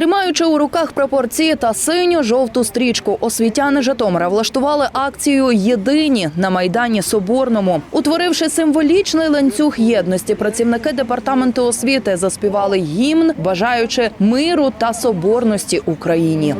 Тримаючи у руках прапорці та синю-жовту стрічку, освітяни Житомира влаштували акцію Єдині на майдані Соборному. Утворивши символічний ланцюг єдності, працівники департаменту освіти заспівали гімн, бажаючи миру та соборності Україні.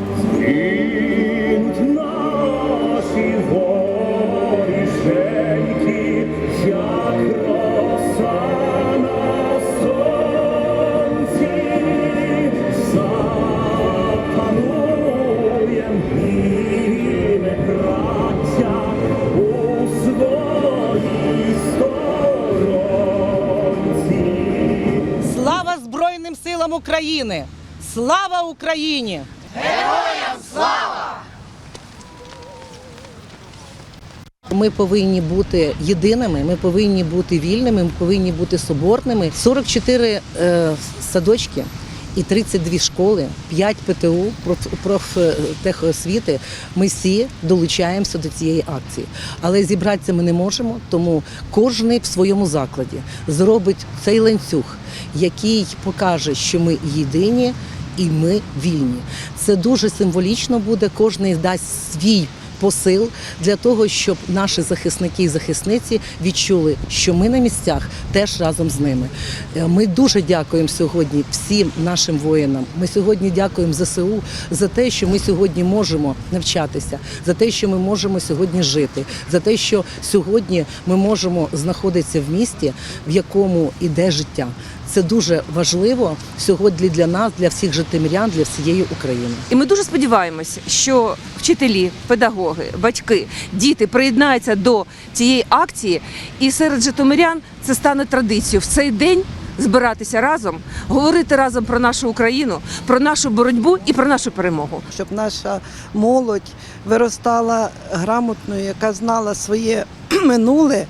Силам України! Слава Україні! Героям слава! Ми повинні бути єдиними, ми повинні бути вільними, ми повинні бути соборними. 44 е, садочки і 32 школи, 5 ПТУ, проф- профтехосвіти. Ми всі долучаємося до цієї акції. Але зібратися ми не можемо, тому кожен в своєму закладі зробить цей ланцюг, який покаже, що ми єдині і ми вільні. Це дуже символічно буде. Кожен дасть свій посил для того, щоб наші захисники і захисниці відчули, що ми на місцях теж разом з ними. Е, Ми дуже дякуємо сьогодні всім нашим воїнам. Ми сьогодні дякуємо ЗСУ за те, що ми сьогодні можемо навчатися, за те, що ми можемо сьогодні жити, за те, що сьогодні ми можемо знаходитися в місті, в якому іде життя. Це дуже важливо сьогодні для нас, для всіх житомирян, для всієї України. І ми дуже сподіваємося, що вчителі, педагоги, батьки, діти приєднаються до цієї акції, і серед житомирян це стане традицією в цей день. Збиратися разом, говорити разом про нашу Україну, про нашу боротьбу і про нашу перемогу. щоб наша молодь виростала грамотною, яка знала своє минуле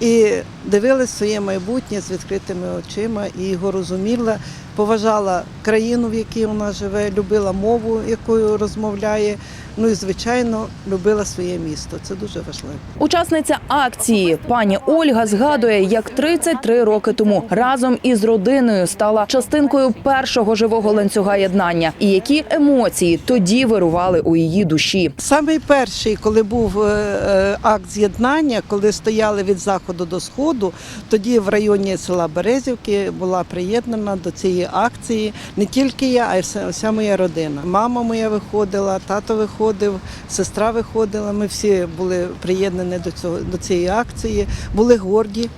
і дивилась своє майбутнє з відкритими очима і його розуміла, поважала країну, в якій вона живе, любила мову, якою розмовляє. Ну і звичайно любила своє місто. Це дуже важливо. Учасниця акції пані Ольга згадує, як 33 роки тому разом із родиною стала частинкою першого живого ланцюга єднання, і які емоції тоді вирували у її душі. Самий перший, коли був е, е, акт з'єднання, коли стояли від заходу до сходу, тоді в районі села Березівки була приєднана до цієї акції не тільки я, а й вся, вся моя родина. Мама моя виходила, тато виходив, сестра виходила. Ми всі були приєднані до цього до цієї акції, були горді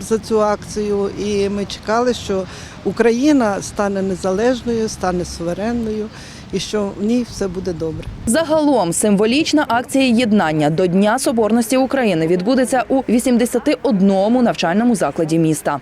за цю акцію, і ми чекали, що Україна стане незалежною, стане суверенною, і що в ній все буде добре. Загалом символічна акція єднання до Дня Соборності України відбудеться у 81 навчальному закладі міста.